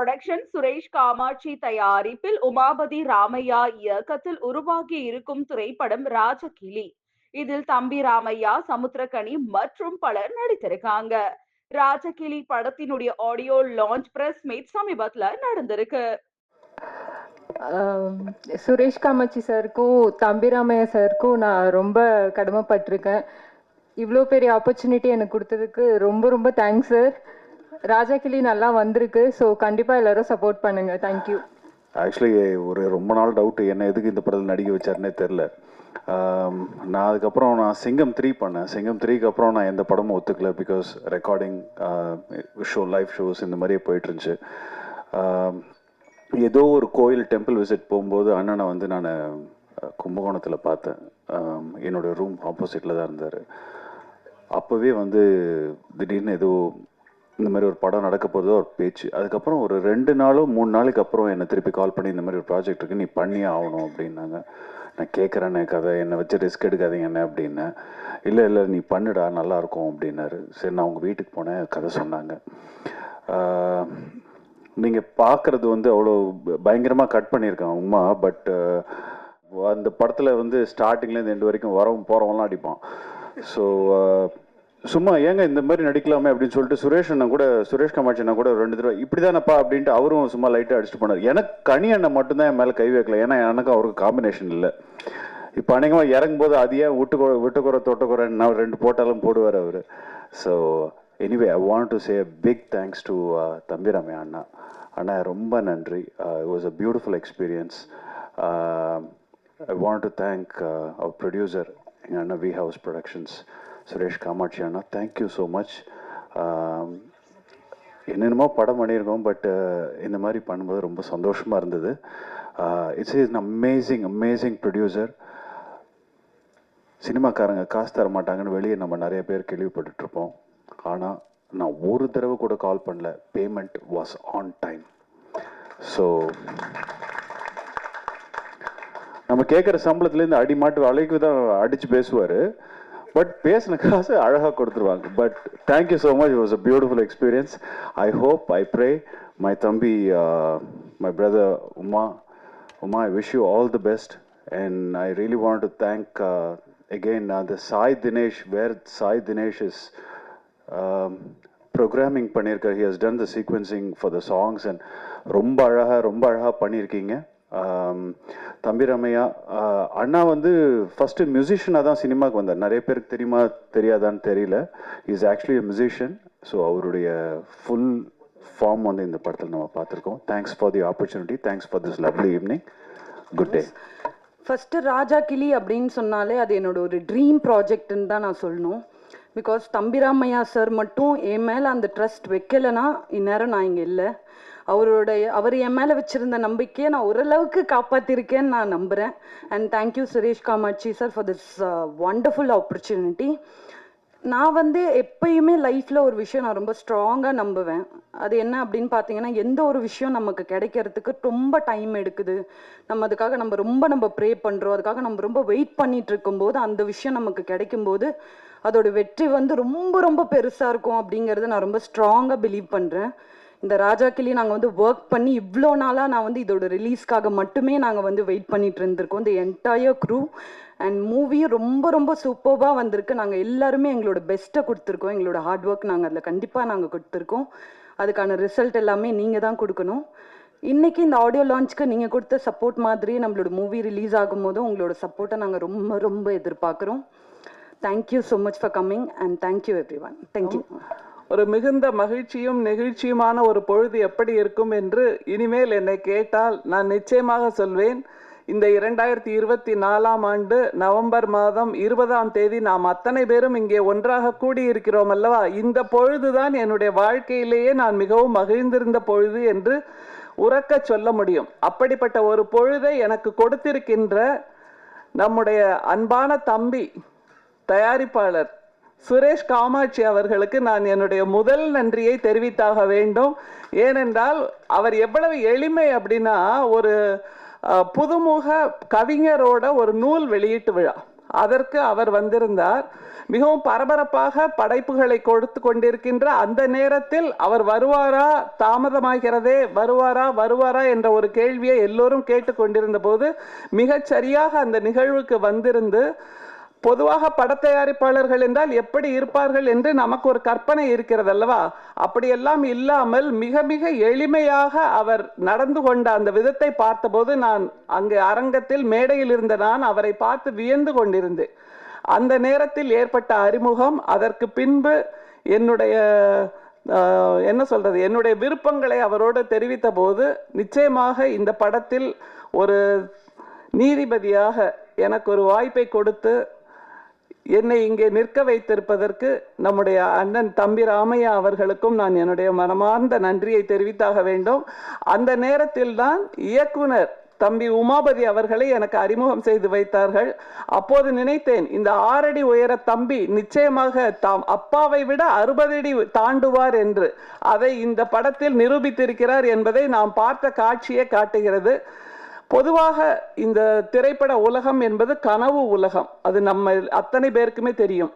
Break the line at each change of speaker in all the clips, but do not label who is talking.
Production Suresh Kamakshi தயாரிப்பில் உமாபதி ராமையா இயக்கத்தில் உருவாகி இருக்கும் திரைப்படம் ராஜகிளி. இதில் தம்பி ராமையா சமுத்திரகனி மற்றும் பலர் நடித்திருக்காங்க. ராஜகிளி படத்தினுடைய ஆடியோ லான்ச் பிரஸ் மீட் சமீபத்துல நடந்திருக்கு.
சுரேஷ் காமாட்சி சாருக்கும் தம்பிராமையா சாருக்கும் நான் ரொம்ப கடமைப்பட்டிருக்கேன். இவ்வளோ பெரிய ஆப்பர்ச்சுனிட்டி எனக்கு கொடுத்ததுக்கு ரொம்ப ரொம்ப தேங்க்ஸ் சார் ராஜா கிளி நல்லா வந்திருக்கு. ஸோ கண்டிப்பாக எல்லாரும் சப்போர்ட் பண்ணுங்க. தேங்க்யூ
ஆக்சுவலி ஒரு ரொம்ப நாள் டவுட்டு என்ன எதுக்கு இந்த படத்தில் நடிக்க வச்சாருன்னே தெரில நான் அதுக்கப்புறம் நான் சிங்கம் த்ரீ பண்ணேன். சிங்கம் த்ரீக்கு அப்புறம் நான் எந்த படமும் ஒத்துக்கல because recording show live shows இந்த மாதிரியே போயிட்டு இருந்துச்சு. ஏதோ ஒரு கோயில் டெம்பிள் விசிட் போகும்போது அண்ணனை வந்து நான் கும்பகோணத்தில் பார்த்தேன். என்னோடய என்னோட ரூம் ஆப்போசிட்டில் தான் இருந்தார். அப்போவே வந்து திடீர்னு ஏதோ இந்த மாதிரி ஒரு படம் நடக்க போதோ ஒரு பேச்சு. அதுக்கப்புறம் ஒரு ரெண்டு நாளோ மூணு நாளைக்கு அப்புறம் என்னை திருப்பி கால் பண்ணி இந்த மாதிரி ஒரு ப்ராஜெக்ட் இருக்கு. நீ பண்ணியே ஆகணும் அப்படின்னாங்க. நான் கேட்குறேனே கதை என்னை வச்சு ரிஸ்க் எடுக்காதீங்க என்ன அப்படின்னேன் இல்லை இல்லை நீ பண்ணுடா நல்லா இருக்கும் அப்படின்னாரு. சரி நான் அவங்க வீட்டுக்கு போனேன் கதை சொன்னாங்க. நீங்கள் பார்க்குறது வந்து அவ்வளோ பயங்கரமாக கட் பண்ணியிருக்கான் உமா பட் அந்த படத்தில் வந்து ஸ்டார்டிங்லேருந்து எண்டு வரைக்கும் வரவும் போகிறவங்களாம் அடிப்பான். ஸோ சும்மா ஏங்க இந்த மாதிரி நடிக்கலாமே அப்படின்னு சொல்லிட்டு சுரேஷ் அண்ணன் கூட சுரேஷ் காமாட்சி அண்ணன் கூட ரெண்டு தடவை இப்படி தானப்பா அப்படின்ட்டு அவரும் சும்மா லைட்டாக அடிச்சுட்டு போனார். எனக்கு கனி அண்ணன் மட்டும்தான் என் மேலே கை வைக்கல. ஏன்னா எனக்கு அவருக்கு காம்பினேஷன் இல்லை. இப்போ அநேகமாக இறங்கும்போது அது ஏன் விட்டுக்குற விட்டுக்குற நான் ரெண்டு போட்டாலும் போடுவார் அவர். So anyway I want to say big thanks to Thambi Ramaiah அண்ணா. அண்ணா ரொம்ப நன்றி. It was a beautiful experience I want to thank our producer எங்கள் அண்ணா V house productions Suresh Kamatchi அண்ணா தேங்க்யூ ஸோ மச் என்னென்னமோ படம் பண்ணியிருக்கோம் பட் இந்த மாதிரி பண்ணும்போது ரொம்ப சந்தோஷமாக இருந்தது. It's is amazing amazing producer சினிமாக்காரங்க காசு தர மாட்டாங்கன்னு வெளியே நம்ம நிறைய பேர் கேள்விப்பட்டுட்டுருப்போம் ஆனால் நான் ஒரு தடவை கூட கால் பண்ணல. Payment was on time so நம்ம கேட்குற சம்பளத்துலேருந்து அடி மாட்டு அழைக்கு தான் அடித்து பேசுவார். பட் பேசின காசு அழகாக கொடுத்துருவாங்க. But thank you so much was a beautiful experience I hope I pray my தம்பி uh, my brother Uma Uma I wish you all the best and I really want to thank again uh, the Sai Dinesh where Sai Dinesh is um, programming பண்ணியிருக்கார். He has done the sequencing for the songs and ரொம்ப அழகா ரொம்ப அழகாக பண்ணியிருக்கீங்க. தம்பிரமையா அண்ணா வந்து first மியூசிஷியனாக தான் சினிமாவுக்கு வந்தார். நிறைய பேருக்கு தெரியுமா தெரியாதான்னு தெரியல. Is actually a musician so அவருடைய ஃபுல் ஃபார்ம் வந்து இந்த படத்தில் நம்ம பார்த்துருக்கோம். Thanks for the opportunity thanks for this lovely evening good day
first Raja Kili அப்படின்னு சொன்னாலே அது என்னோட ஒரு ட்ரீம் ப்ராஜெக்ட்னு தான் நான் சொல்லணும். பிகாஸ் தம்பிராமையா சார் மட்டும் என் மேலே அந்த ட்ரஸ்ட் வைக்கலைன்னா இந்நேரம் நான் இங்கே இல்லை. அவருடைய அவர் என் மேலே வச்சுருந்த நம்பிக்கையை நான் ஓரளவுக்கு காப்பாற்றிருக்கேன்னு நான் நம்புகிறேன் and thank you Suresh Kamatchi sir for this wonderful opportunity நான் வந்து எப்பயுமே லைஃப்பில் ஒரு விஷயம் நான் ரொம்ப ஸ்ட்ராங்காக நம்புவேன். அது என்ன அப்படின்னு பார்த்தீங்கன்னா எந்த ஒரு விஷயம் நமக்கு கிடைக்கிறதுக்கு ரொம்ப டைம் எடுக்குது. நம்ம அதுக்காக நம்ம ரொம்ப நம்ம ப்ரே பண்ணுறோம் அதுக்காக நம்ம ரொம்ப வெயிட் பண்ணிட்டு இருக்கும்போது அந்த விஷயம் நமக்கு கிடைக்கும்போது அதோட வெற்றி வந்து ரொம்ப ரொம்ப பெருசாக இருக்கும் அப்படிங்கிறத நான் ரொம்ப ஸ்ட்ராங்காக பிலீவ் பண்ணுறேன் இந்த ராஜா கிளி நாங்கள் வந்து ஒர்க் பண்ணி இவ்வளோ நாளாக நான் வந்து இதோட ரிலீஸ்க்காக மட்டுமே நாங்கள் வந்து வெயிட் பண்ணிட்டு இருந்திருக்கோம். இந்த என்டையர் க்ரூ அண்ட் மூவியும் ரொம்ப ரொம்ப சூப்பர்வாக வந்திருக்கு. நாங்கள் எல்லாருமே எங்களோட பெஸ்ட்டை கொடுத்துருக்கோம். எங்களோட ஹார்ட் ஒர்க் நாங்கள் அதில் கண்டிப்பாக நாங்கள் கொடுத்துருக்கோம். அதுக்கான ரிசல்ட் எல்லாமே நீங்கள் தான் கொடுக்கணும். இன்னைக்கு இந்த ஆடியோ லான்ச்க்கு நீங்கள் கொடுத்த சப்போர்ட் மாதிரி நம்மளோட மூவி ரிலீஸ் ஆகும்போது உங்களோட சப்போர்ட்டை நாங்கள் ரொம்ப ரொம்ப எதிர்பார்க்குறோம். Thank you so much for coming and thank you everyone thank you
ஒரு மிகுந்த மகிழ்ச்சியும் நெகிழ்ச்சியுமான ஒரு பொழுது எப்படி இருக்கும் என்று இனிமேல் என்னை கேட்டால் நான் நிச்சயமாக சொல்வேன். இந்த இரண்டாயிரத்தி இருபத்தி நாலாம் ஆண்டு நவம்பர் மாதம் இருபதாம் தேதி நாம் அத்தனை பேரும் இங்கே ஒன்றாக கூடியிருக்கிறோம் அல்லவா? இந்த பொழுதுதான் என்னுடைய வாழ்க்கையிலேயே நான் மிகவும் மகிழ்ந்திருந்த பொழுது என்று உறக்க சொல்ல முடியும். அப்படிப்பட்ட ஒரு பொழுதை எனக்கு கொடுத்திருக்கின்ற நம்முடைய அன்பான தம்பி தயாரிப்பாளர் சுரேஷ் காமாட்சி அவர்களுக்கு நான் என்னுடைய முதல் நன்றியை தெரிவித்தாக வேண்டும். ஏனென்றால் அவர் எவ்வளவு எளிமை அப்படின்னா ஒரு புதுமுக கவிஞரோட ஒரு நூல் வெளியீட்டு விழா. அதற்கு அவர் வந்திருந்தார். மிகவும் பரபரப்பாக படைப்புகளை கொடுத்து கொண்டிருக்கின்ற அந்த நேரத்தில் அவர் வருவாரா தாமதமாகிறதே வருவாரா வருவாரா என்ற ஒரு கேள்வியை எல்லோரும் கேட்டுக்கொண்டிருந்த போது மிகச்சரியாக அந்த நிகழ்வுக்கு வந்திருந்து பொதுவாக படத்தயாரிப்பாளர்கள் என்றால் எப்படி இருப்பார்கள் என்று நமக்கு ஒரு கற்பனை இருக்கிறது அல்லவா அப்படியெல்லாம் இல்லாமல் மிக மிக எளிமையாக அவர் நடந்து கொண்ட அந்த விதத்தை பார்த்தபோது நான் அங்கு அரங்கத்தில் மேடையில் இருந்த நான் அவரை பார்த்து வியந்து கொண்டிருந்தேன். அந்த நேரத்தில் ஏற்பட்ட அறிமுகம் அதற்கு பின்பு என்னுடைய என்ன சொல்றது என்னுடைய விருப்பங்களை அவரோடு தெரிவித்த போது நிச்சயமாக இந்த படத்தில் ஒரு நீதிபதியாக எனக்கு ஒரு வாய்ப்பை கொடுத்து என்னை இங்கே நிற்க வைத்திருப்பதற்கு நம்முடைய அண்ணன் தம்பி ராமையா அவர்களுக்கும் நான் என்னுடைய மனமார்ந்த நன்றியை தெரிவித்தாக வேண்டும். அந்த நேரத்தில் தான் இயக்குனர் தம்பி உமாபதி அவர்களை எனக்கு அறிமுகம் செய்து வைத்தார்கள். அப்போது நினைத்தேன் இந்த ஆறடி உயர தம்பி நிச்சயமாக தாம் அப்பாவை விட அறுபது அடி தாண்டுவார் என்று. அதை இந்த படத்தில் நிரூபித்திருக்கிறார் என்பதை நாம் பார்த்த காட்சியே காட்டுகிறது. பொதுவாக இந்த திரைப்பட உலகம் என்பது கனவு உலகம். அது நம்ம அத்தனை பேருக்குமே தெரியும்.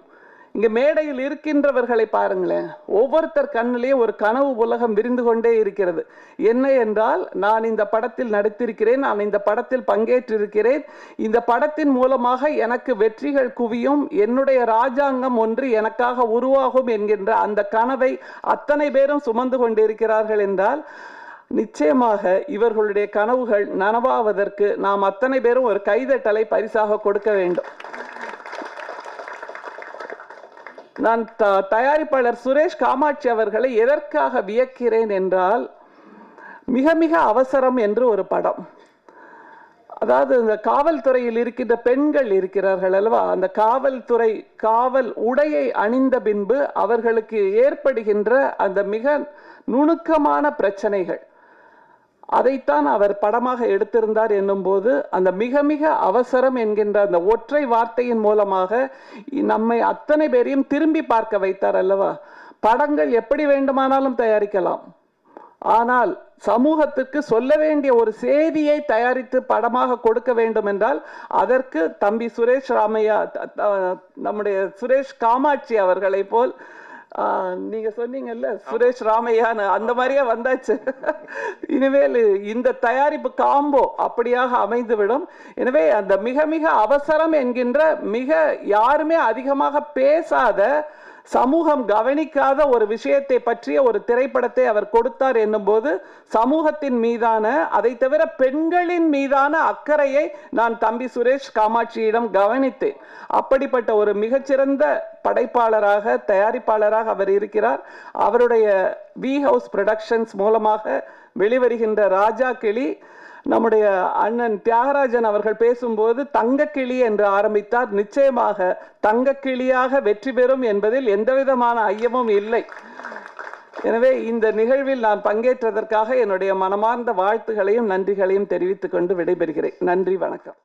இங்க மேடையில் இருக்கின்றவர்களை பாருங்களேன். ஒவ்வொருத்தர் கண்ணிலேயே ஒரு கனவு உலகம் விரிந்து கொண்டே இருக்கிறது. என்ன என்றால் நான் இந்த படத்தில் நடித்திருக்கிறேன் நான் இந்த படத்தில் பங்கேற்றிருக்கிறேன். இந்த படத்தின் மூலமாக எனக்கு வெற்றிகள் குவியும். என்னுடைய ராஜாங்கம் ஒன்று எனக்காக உருவாகும் என்கின்ற அந்த கனவை அத்தனை பேரும் சுமந்து கொண்டிருக்கிறார்கள் என்றால் நிச்சயமாக இவர்களுடைய கனவுகள் நனவாவதற்கு நாம் அத்தனை பேரும் ஒரு கைதட்டலை பரிசாக கொடுக்க வேண்டும். நான் த- தயாரிப்பாளர் சுரேஷ் காமாட்சி அவர்களை எதற்காக வியக்கிறேன் என்றால் மிக மிக அவசரம் என்று ஒரு படம். அதாவது இந்த காவல்துறையில் இருக்கின்ற பெண்கள் இருக்கிறார்கள் அல்லவா? அந்த காவல்துறை காவல் உடையை அணிந்த பின்பு அவர்களுக்கு ஏற்படுகின்ற அந்த மிக நுணுக்கமான பிரச்சனைகள். அதைத்தான் அவர் படமாக எடுத்திருந்தார் என்னும்போது அந்த மிக மிக அவசரம் என்கின்ற அந்த ஒற்றை வார்த்தையின் மூலமாக நம்மை அத்தனை பேரையும் திரும்பி பார்க்க வைத்தார் அல்லவா? படங்கள் எப்படி வேண்டுமானாலும் தயாரிக்கலாம். ஆனால் சமூகத்துக்கு சொல்ல வேண்டிய ஒரு செய்தியை தயாரித்து படமாக கொடுக்க வேண்டும் என்றால் அதற்கு தம்பி சுரேஷ் ராமையா நம்முடைய சுரேஷ் காமாட்சி அவர்களை போல் நீங்க சொன்னீங்கல்ல சுரேஷ் ராமையான்னு அந்த மாதிரியே வந்தாச்சு. இனிமேல் இந்த தயாரிப்பு காம்போ அப்படியாக அமைந்துவிடும். எனவே அந்த மிக மிக அவசரம் என்கின்ற மிக யாருமே அதிகமாக பேசாத சமூகம் கவனிக்காத ஒரு விஷயத்தை பற்றிய ஒரு திரைப்படத்தை அவர் கொடுத்தார் என்னும்போது சமூகத்தின் மீதான அதை தவிர பெண்களின் மீதான அக்கறையை நான் தம்பி சுரேஷ் காமாட்சியிடம் கவனித்தேன். அப்படிப்பட்ட ஒரு மிகச்சிறந்த படைப்பாளராக தயாரிப்பாளராக அவர் இருக்கிறார். அவருடைய வி ஹவுஸ் ப்ரொடக்ஷன்ஸ் மூலமாக வெளிவருகின்ற ராஜா கிளி நம்முடைய அண்ணன் தியாகராஜன் அவர்கள் பேசும்போது தங்கக்கிளி என்று ஆரம்பித்தார். நிச்சயமாக தங்கக்கிளியாக வெற்றி பெறும் என்பதில் எந்தவிதமான ஐயமும் இல்லை. எனவே இந்த நிகழ்வில் நான் பங்கேற்றதற்காக என்னுடைய மனமார்ந்த வாழ்த்துகளையும் நன்றிகளையும் தெரிவித்துக் கொண்டு விடைபெறுகிறேன். நன்றி வணக்கம்.